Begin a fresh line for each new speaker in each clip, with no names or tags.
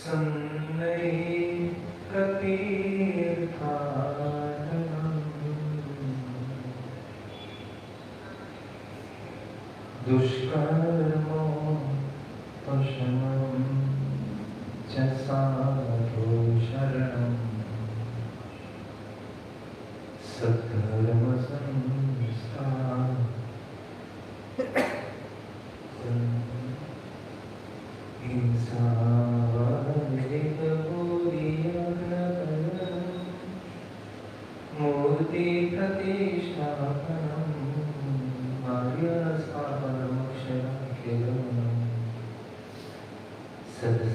सन्नै प्रतीर्थाननम् दुष्कर्मो पशमं च साधु शरणम् सद्धर्मसंस्थान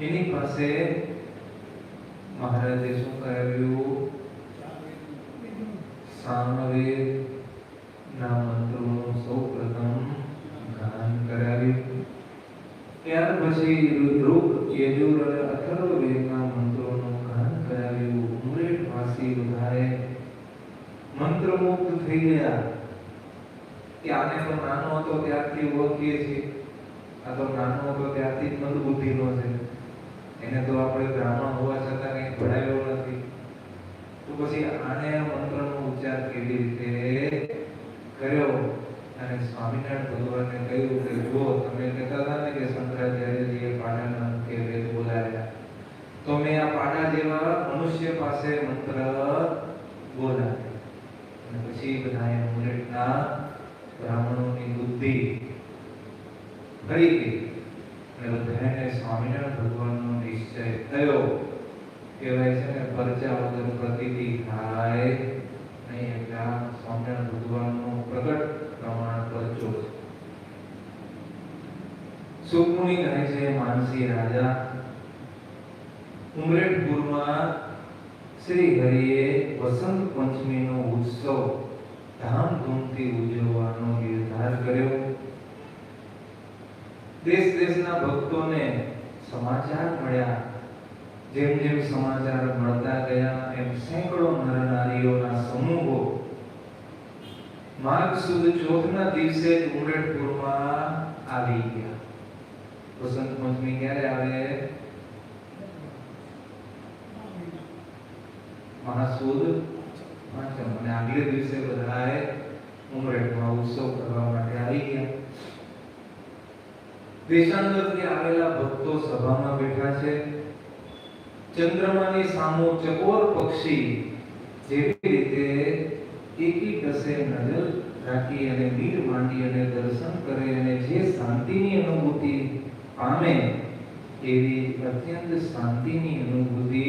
એની પાસે મહારાજે શું કરાવ્યું? સામવેદ ના મંત્રોનું સૌપ્રથમ ગાન કરાવ્યું. ત્યાર પછી રૂપ યજુર અને અથર્વવેદના મંત્રોનું ગાન કરાવ્યું. ઉમરેઠ વાસી બધાએ મંત્રમુગ્ધ થઈ ગયા. કે આને તો નાનો હતો ત્યારથી ઓળખીએ છીએ આ તો નાનો હતો ત્યારથી જ મંદબુદ્ધિનો છે. એને તો આપણે બ્રાહ્મણ હોવા છતાં કંઈ ભણાવ્યો નથી. તો પછી આને મંત્રનો ઉચ્ચાર કેવી રીતે કર્યો? અને સ્વામિનારાયણ ભગવાનને કહ્યું કે જો તમે કહેતા હતા ને કે શંકરાચાર્યજીએ પાડાના કે વેદ બોલાવ્યા. તો મેં આ પાડા જેવા મનુષ્ય પાસે મંત્ર બોલાવ્યો. અને પછી બધાએ મુરેટના બ્રાહ્મણોની બુદ્ધિ ફરી ગઈ. અને બધાને સ્વામિનારાયણ ભગવાનનો નિશ્ચય થયો. કહેવાય છે ને પરચા વગર પ્રતીતિ થાય. નહીં એટલે આ સ્વામિનારાયણ, ભગવાનનો પ્રગટ પ્રમાણ પરચો છે. સુખમુનિ કહે છે, માનસી રાજા, ઉમરેઠપુરમાં શ્રી હરિએ વસંત પંચમીનો ઉત્સવ ધામધૂમથી ઉજવવાનો નિર્ધાર કર્યો. દેશ દેશના ભક્તોને સમાચાર મળ્યા. જેમ જેમ સમાચાર મળતા ગયા, એમ સેંકડો નરનારીઓના સમૂહો માર્ગ સુદ ચોથના દિવસે ઉમરેઠપુરમાં આવી ગયા. વસંત પંચમી ક્યારે આવે? મહાસુદ પાંચમ. અને આગલે દિવસે બધાએ ઉમરેઠમાં ઉત્સવ કરવા માટે આવી ગયા. દેશાંતરથી આવેલા ભક્તો સભામાં બેઠા છે. ચંદ્રમાની સામો ચકોર પક્ષી જેવી રીતે એકી કસે નજર રાખી અને મીર માંડી અને દર્શન કરે અને જે શાંતિની અનુભૂતિ પામે એવી અત્યંત શાંતિની અનુભૂતિ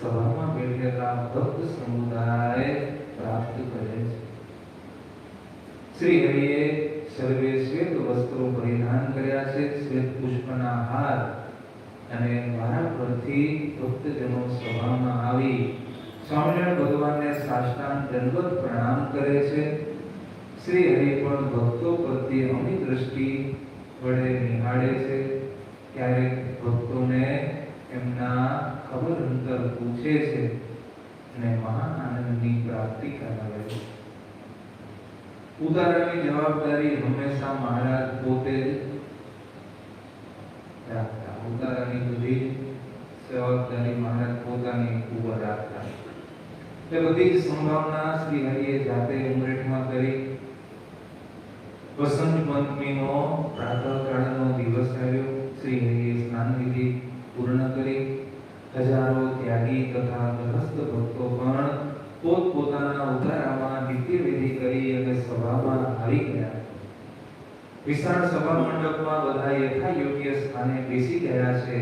સભામાં બેઠેલા ભક્ત સમુદાય પ્રાપ્ત કરે છે. શ્રી હરિએ સર્વે શ્વેત વસ્ત્રો પરિધાન કર્યા છે. શ્વેત પુષ્પના હાર અને મારા પરથી ભક્તજનો સભામાં આવી સ્વામિનારાયણ ભગવાનને સાષ્ટાંગ દંડવત પ્રણામ કરે છે. શ્રી હરિ પણ ભક્તો પ્રત્યે અમી દ્રષ્ટિ વડે નિહાળે છે. ક્યારેક ભક્તોને એમના ખબર અંતર પૂછે છે અને મહા આનંદની પ્રાપ્તિ કરાવે છે. ઉદાહરણની જવાબદારી હંમેશા મહારાજ પોતે જ રાખતા ઉતારાની બધી જવાબદારી મહારાજ પોતાની ઉપર રાખતા તે બધી સંભાવના શ્રી હરિએ જાતે ઉમરેઠમાં કરી. વસંત પંચમીનો પ્રાતઃકાળનો દિવસ આવ્યો. શ્રી હરિએ સ્નાન વિધિ પૂર્ણ કરી. હજારો ત્યાગી તથા ગ્રહસ્થ ભક્તો પણ પોતપોતાના ઉતારામાં નિત્ય વિધિ કરી અને સભામાં આવી ગયા. વિશાળ સભા મંડપમાં બધા યથા યોગ્ય સ્થાને બેસી ગયા છે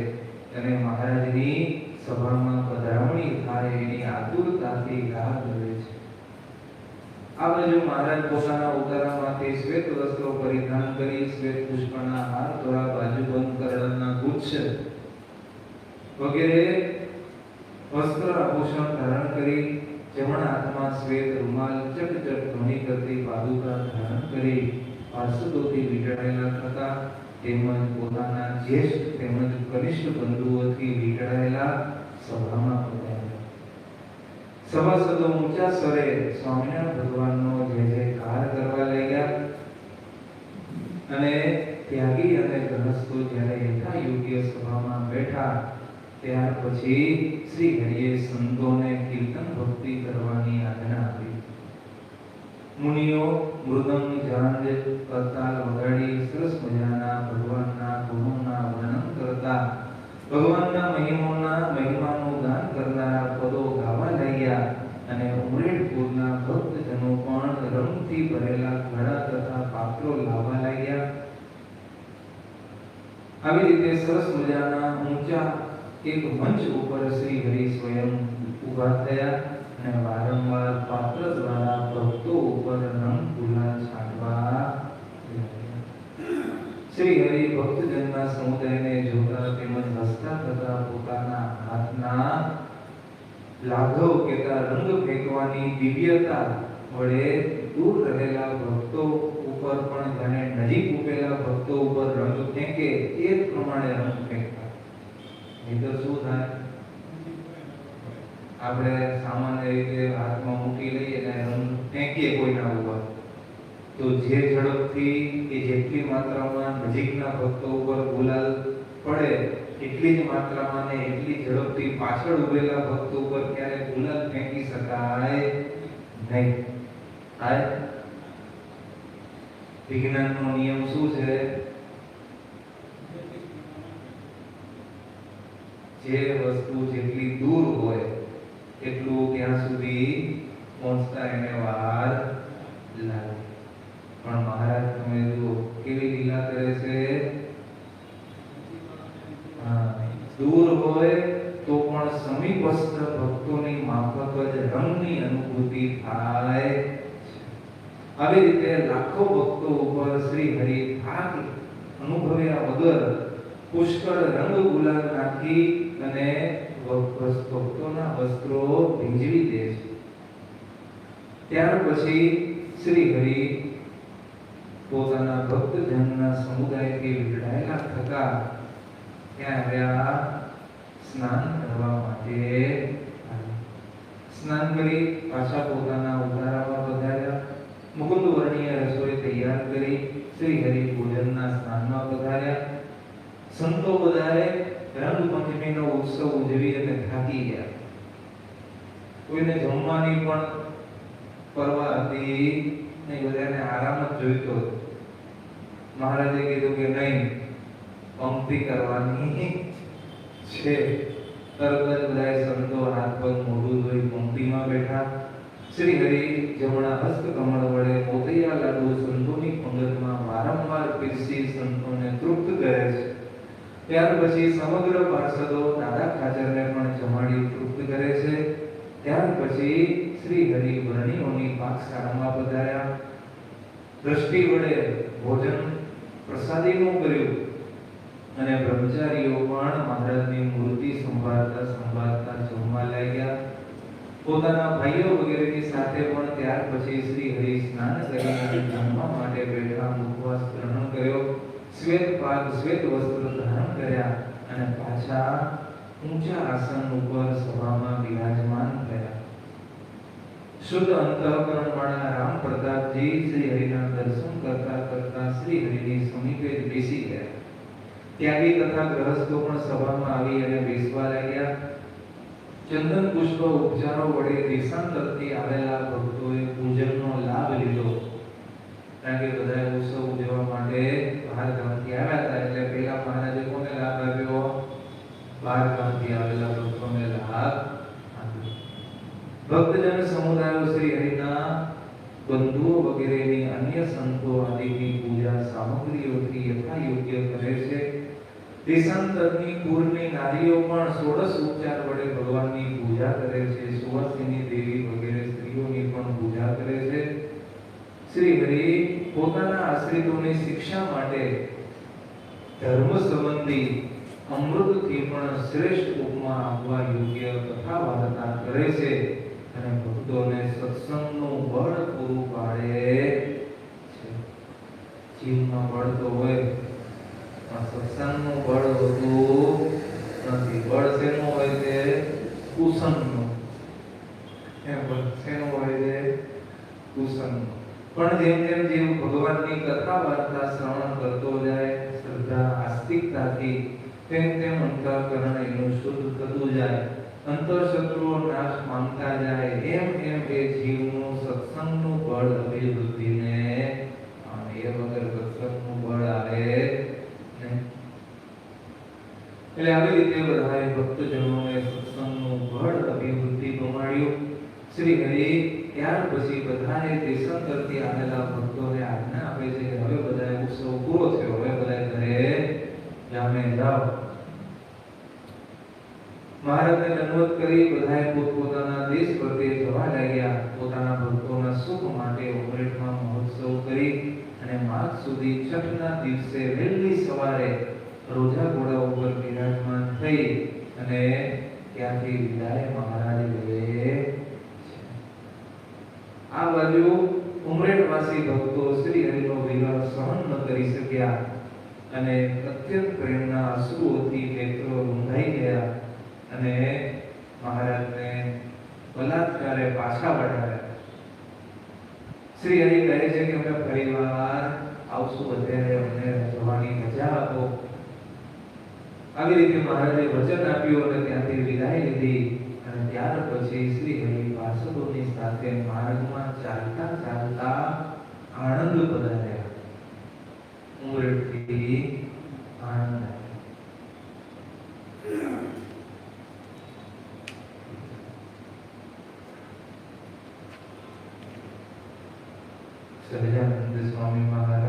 અને મહારાજની સભામાં પધરામણી થાય એની આતુરતાથી રાહ જોવે છે. આ બાજુ મહારાજ પોતાના ઉતારામાંથી શ્વેત વસ્ત્રો પરિધાન કરી શ્વેત પુષ્પના હાર દ્વારા બાજુબંધ કરડના ગુચ્છ વગેરે વસ્ત્ર આભૂષણ ધારણ કરી જમણા હાથમાં શ્વેત રૂમાલ ચકચક ધ્વનિ કરતી પાદુકા ધારણ કરી પાર્ષદોથી વીંટળાયેલા થતા તેમજ પોતાના જ્યેષ્ઠ તેમજ કનિષ્ઠ બંધુઓથી વીંટળાયેલા સભામાં પધાર્યા. સભાસદો ઊંચા સ્વરે સ્વામિનારાયણ ભગવાનનો જય જયકાર કરવા લાગ્યા અને ત્યાગી અને ગ્રહસ્થો જ્યારે યથા યોગ્ય સભામાં બેઠા, ત્યાર પછી શ્રી હરિએ સંતોને કીર્તન ભક્તિ કરવાની આજ્ઞા આપી. મુનિઓ મૃદંગ ઝાંઝ કરતાલ વગાડી સરસ મજાના ભગવાનના ગુણોના વર્ણન કરતા ભગવાનના મહિમાના મહિમાનું ગાન કરનારા પદો ગાવા લાગ્યા અને ઉમરેઠપુરના ભક્તજનો પણ રંગથી ભરેલા ઘડા તથા પાત્રો લાવવા લાગ્યા આવી રીતે સરસ મજાના ઊંચા એક મંચ ઉપર શ્રી હરિ સ્વયં ઊભા થયા અને વારંવાર પાત્ર દ્વારા ભક્તો ઉપર રંગ ગુલાલ છાંટવા લાગ્યા. શ્રી હરિ ભક્તજનના સમુદાયને જોતા તેમજ હસતા થતા પોતાના હાથના લાઘવ કેતા રંગ ફેંકવાની દિવ્યતા વડે દૂર રહેલા ભક્તો ઉપર પણ જાણે નજીક ઉભેલા ભક્તો ઉપર રંગ ફેંકે એ જ પ્રમાણે રંગ ફેંકતા. નહીંતર શું થાય? આપણે સામાન્ય રીતે હાથમાં મૂકી લઈએ અને રંગ ફેંકીએ કોઈના ઉપર. તો જે ઝડપથી એ જેટલી માત્રામાં નજીકના ભક્તો ઉપર ગુલાલ પડે, એટલી જ માત્રામાં ને એટલી ઝડપથી પાછળ ઉભેલા ભક્તો ઉપર ક્યારે ગુલાલ ફેંકી શકાય નહીં. આ વિજ્ઞાનનો નિયમ શું છે? જે વસ્તુ જેટલી દૂર હોય એટલું ત્યાં સુધી પહોંચતા એને વાર લાગે પણ મહારાજ તમે જુઓ કેવી લીલા કરે છે હા, દૂર હોય તો પણ સમીપસ્થ ભક્તોની માફક જ રંગની અનુભૂતિ થાય છે. આવી રીતે લાખો ભક્તો ઉપર શ્રી હરિ થાક અનુભવ્યા વગર પુષ્કળ રંગ ગુલાલ નાખી અને ભક્તોના વસ્ત્રો ભીંજવી દે છે. ત્યાર પછી શ્રી હરિ પોતાના ભક્તજનના સમુદાયથી વિખડાયેલા થતા ત્યાં આવ્યા સ્નાન કરવા માટે સ્નાન કરી પાછા પોતાના ઉતારામાં પધાર્યા. મુકુંદ વર્ણીય રસોઈ તૈયાર કરી શ્રી હરિ ભોજનના સ્નાનમાં પધાર્યા. સંતો બધાએ રંગપંચમીનો ઉત્સવ ઉજવી અને થાકી ગયા. કોઈને જમવાની પણ પરવા હતી નહીં બધાને આરામ જ જોઈતો મહારાજે કીધું કે નહીં, પંક્તિ કરવાની છે. તરત જ બધાએ સંતો હાથ પગ મોઢું ધોઈ પંક્તિમાં બેઠા. શ્રી હરિ જમણા હસ્ત કમળ વડે મોતૈયા લાડુ સંતોની પંગતમાં વારંવાર પીરસી સંતોને તૃપ્ત કરે છે ત્યાર પછી સમગ્ર પાર્ષદો દાદા ખાચરને પણ જમાડી તૃપ્ત કરે છે. ત્યાર પછી શ્રી હરિ વર્ણિઓની પાકશાળામાં પધાર્યા. દ્રષ્ટિ વડે ભોજન પ્રસાદીનું કર્યું અને બ્રહ્મચારીઓ પણ મહારાજની મૂર્તિ સંભાળતા સંભાળતા જમવા લાગ્યા. પોતાના ભાઈઓ વગેરેની સાથે પણ ત્યાર પછી શ્રી હરિ સ્નાન કરીને જમવા માટે બેઠા. શ્વેત પાક શ્વેત વસ્ત્ર ધારણ કર્યા અને પાછા ઊંચા આસન ઉપર સભામાં બિરાજમાન થયા શુદ્ધ અંતઃકરણ વાળા રામ પ્રતાપજી શ્રી હરિના દર્શન કરતા કરતા શ્રી હરિની સમીપે જ બેસી ગયા ત્યાગી તથા ગ્રહસ્થો પણ સભામાં આવી અને બેસવા લાગ્યા ચંદન પુષ્પ ઉપચારો વડે દેશાંતરથી આવેલા ભક્તોએ પૂજનનો લાભ લીધો કારણ કે બધા ઉત્સવ ઉજવવા માટે બહાર ગામથી આવ્યા હતા, એટલે પેલા મહારાજે કોને લાભ આપ્યો? બહાર ગામથી આવેલા ભક્તોને લાભ ભક્તજન સમુદાયો શ્રી હરિના બંધુઓ વગેરેની અન્ય સંતો આદિની પૂજા સામગ્રીઓથી યથાયોગ્ય કરે છે. તે સંતની કુળની નારીઓ પણ ષોડશ ઉપચાર વડે ભગવાનની પૂજા કરે છે. સુવાસિની દેવી વગેરે સ્ત્રીઓની પણ પૂજા કરે છે. શ્રી હરિ પોતાના આશ્રિતોની શિક્ષા માટે ધર્મ સંબંધી અમૃતથી પણ શ્રેષ્ઠ ઉપમા આપવા યોગ્ય કથા વાર્તા કરે છે અને ભક્તોને સત્સંગનું બળ પૂરું પાડે જીવમાં બળતો હોય, પણ સત્સંગનું બળ હોતું નથી બળ શેનું હોય છે કુસંગનું એમ બળ શેનું હોય છે કુસંગનું પણ જેમ જેમ જેમ ભગવાનની કથા વાર્તા શ્રવણ કરતો જાય શ્રદ્ધા આસ્તિકતાથી તેમ તેમ અંતઃકરણ એનું શુદ્ધ થતું જાય અંતર શત્રુઓ નાશ પામતા જાય એમ એમ એ જીવનું સત્સંગનું બળ અભિવૃદ્ધિને પામે. એ વગર સત્સંગનું બળ આવે નહીં એટલે આવી રીતે બધાએ ભક્તજનોએ સત્સંગનું બળ અભિવૃદ્ધિ પમાડ્યું શ્રી હરિ ત્યાર પછી બધાએ દેશાંતરથી આવેલા ભક્તોને આજ્ઞા આપે છે કે હવે બધાએ ઉત્સવ પૂરો થયો હવે બધાએ ઘરે જામે જાઓ મહારાજને દંડવત કરી બધાએ પોતપોતાના દેશ પ્રત્યે જવા લાગ્યા. પોતાના ભક્તોના સુખ માટે ઉમરેઠમાં મહોત્સવ કરી અને માઘ સુધી છઠના દિવસે વહેલી સવારે રોજા ઘોડા ઉપર બિરાજમાન થઈ અને ત્યાંથી વિદાય મહારાજ લે આ બાજુ ઉમરેઠવાસી ભક્તો શ્રી હરિનો વિવાહ સહન ન કરી શક્યા અને અત્યંત પ્રેમના અશ્રુઓથી નેત્રો રૂંધાઈ ગયા. અને મહારાજને બલાત્કારે પાછા વળાવ્યા શ્રી હરિ કહે છે કે, અમે ફરીવાર આવશું અત્યારે અમને જવાની મજા આપો. આવી રીતે મહારાજે વચન આપ્યું અને ત્યાંથી વિદાય લીધી. અને ત્યાર પછી શ્રી હરિ પાર્ષદોની સાથે માર્ગમાં ચાલતા ચાલતા આનંદ પધાર્યા. ઉમરેઠથી આણંદ સહજાનંદ સ્વામી મહારાજ